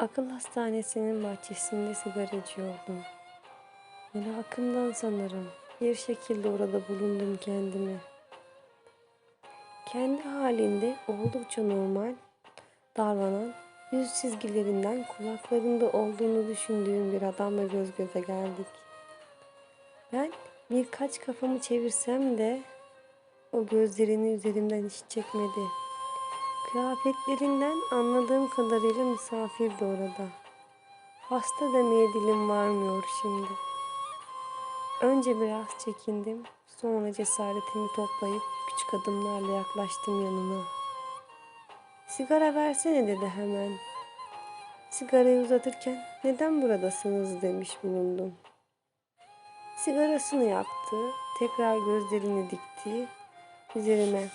Akıl hastanesinin bahçesinde sigara içiyordum. Merakımdan sanırım bir şekilde orada bulundum kendimi. Kendi halinde oldukça normal davranan yüz çizgilerinden kulaklarında olduğunu düşündüğüm bir adamla göz göze geldik. Ben birkaç kafamı çevirsem de o gözlerini üzerimden hiç çekmedi. Kıyafetlerinden anladığım kadarıyla misafirdi orada. Hasta demeye dilim varmıyor şimdi. Önce biraz çekindim, sonra cesaretimi toplayıp küçük adımlarla yaklaştım yanına. Sigara versene dedi hemen. Sigarayı uzatırken neden buradasınız demiş bulundum. Sigarasını yaktı, tekrar gözlerini dikti üzerime.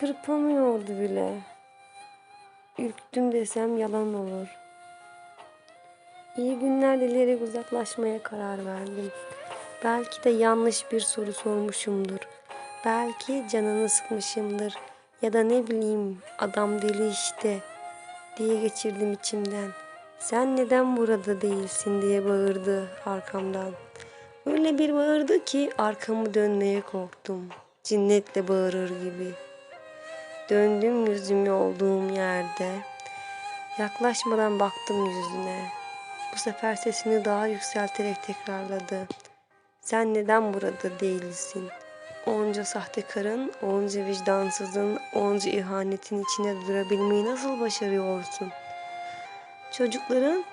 Kırpamıyordu bile. Ürktüm desem yalan olur. İyi günler dileyerek uzaklaşmaya karar verdim. Belki de yanlış bir soru sormuşumdur. Belki canını sıkmışımdır. Ya da ne bileyim adam deli işte diye geçirdim içimden. Sen neden burada değilsin diye bağırdı arkamdan. Öyle bir bağırdı ki arkamı dönmeye korktum. Cinnetle bağırır gibi. Döndüm yüzümü olduğum yerde. Yaklaşmadan baktım yüzüne. Bu sefer sesini daha yükselterek tekrarladı. Sen neden burada değilsin? Onca sahtekarın, onca vicdansızın, onca ihanetin içine durabilmeyi nasıl başarıyorsun? Çocukların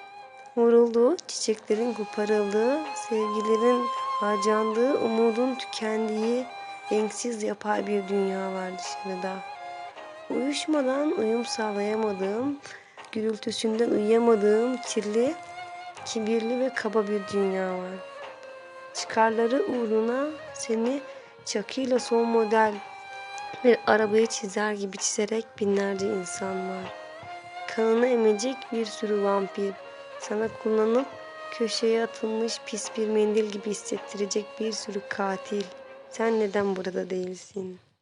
vurulduğu, çiçeklerin koparıldığı, sevgilerin harcandığı, umudun tükendiği, renksiz yapay bir dünya var dışarıda. Uyuşmadan uyum sağlayamadığım, gürültüsünden uyuyamadığım kirli, kibirli ve kaba bir dünya var. Çıkarları uğruna seni çakıyla son model bir arabayı çizer gibi çizerek binlerce insan var. Kanını emecek bir sürü vampir. Sana kullanıp köşeye atılmış pis bir mendil gibi hissettirecek bir sürü katil. Sen neden burada değilsin?''